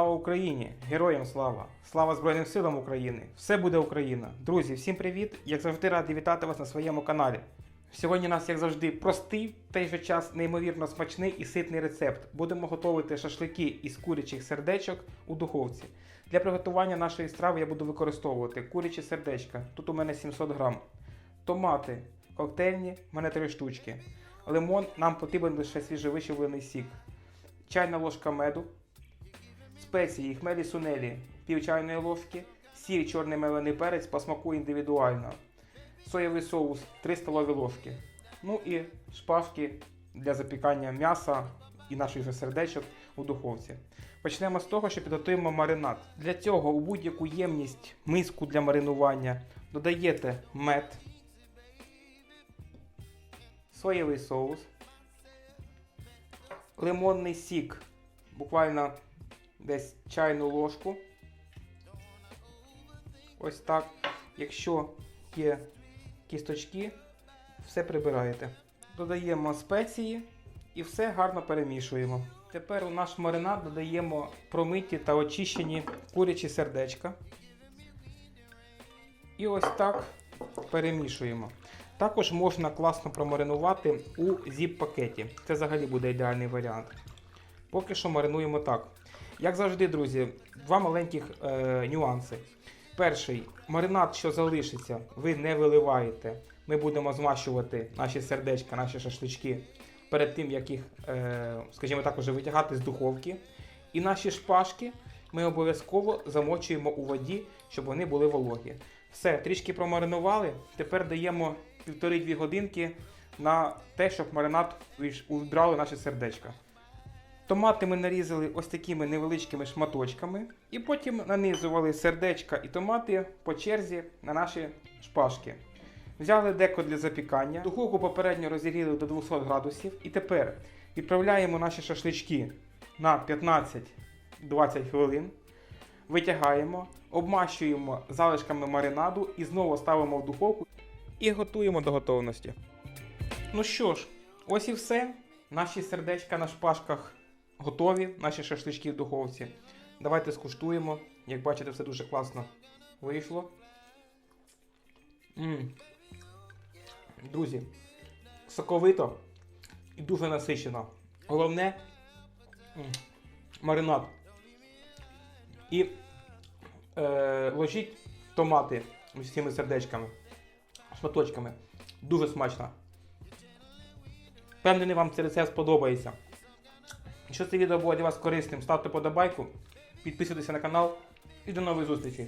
Україні! Героям слава! Слава Збройним силам України! Все буде Україна! Друзі, всім привіт! Як завжди радий вітати вас на своєму каналі. Сьогодні у нас, як завжди, простий, в той же час неймовірно смачний і ситний рецепт. Будемо готувати шашлики із курячих сердечок у духовці. Для приготування нашої страви я буду використовувати курячі сердечка. Тут у мене 700 грам. Томати коктейльні, в мене 3 штучки. Лимон нам потрібен лише свіжовичавлений сік. Чайна ложка меду, спеції, хмелі сунелі, пів чайної ложки, сіль, чорний мелений перець по смаку індивідуально, соєвий соус 3 столові ложки. Ну і шпажки для запікання м'яса і наших же сердечок у духовці. Почнемо з того, що підготуємо маринад. Для цього у будь-яку ємність, миску для маринування додаєте мед, соєвий соус, лимонний сік, буквально десь чайну ложку. Ось так. Якщо є кісточки, все прибираєте. Додаємо спеції і все гарно перемішуємо. Тепер у наш маринад додаємо промиті та очищені курячі сердечка. І ось так перемішуємо. Також можна класно промаринувати у зіп-пакеті. Це взагалі буде ідеальний варіант. Поки що маринуємо так. Як завжди, друзі, два маленьких е, нюанси. Перший маринад, що залишиться, ви не виливаєте. Ми будемо змащувати наші сердечка, наші шашлички перед тим, як їх, е, скажімо так, уже витягати з духовки. І наші шпажки ми обов'язково замочуємо у воді, щоб вони були вологі. Все, трішки промаринували. Тепер даємо 1,5-2 годинки на те, щоб маринад увібрали наші сердечка. Томати ми нарізали ось такими невеличкими шматочками, і потім нанизували сердечка і томати по черзі на наші шпажки. Взяли деко для запікання, духовку попередньо розігріли до 200 градусів, і тепер відправляємо наші шашлички на 15-20 хвилин. Витягаємо, обмащуємо залишками маринаду і знову ставимо в духовку і готуємо до готовності. Ну що ж, ось і все. Наші сердечка на шпажках готові, наші шашлички в духовці. Давайте скуштуємо. Як бачите, все дуже класно вийшло. м Друзі, соковито і дуже насичено. Головне м, маринад. І е, ложіть томати з цими сердечками, шматочками. Дуже смачно. Впевнений, вам цей рецепт сподобається. Якщо це відео було для вас корисним, ставте подобайку, підписуйтесь на канал і до нових зустрічей.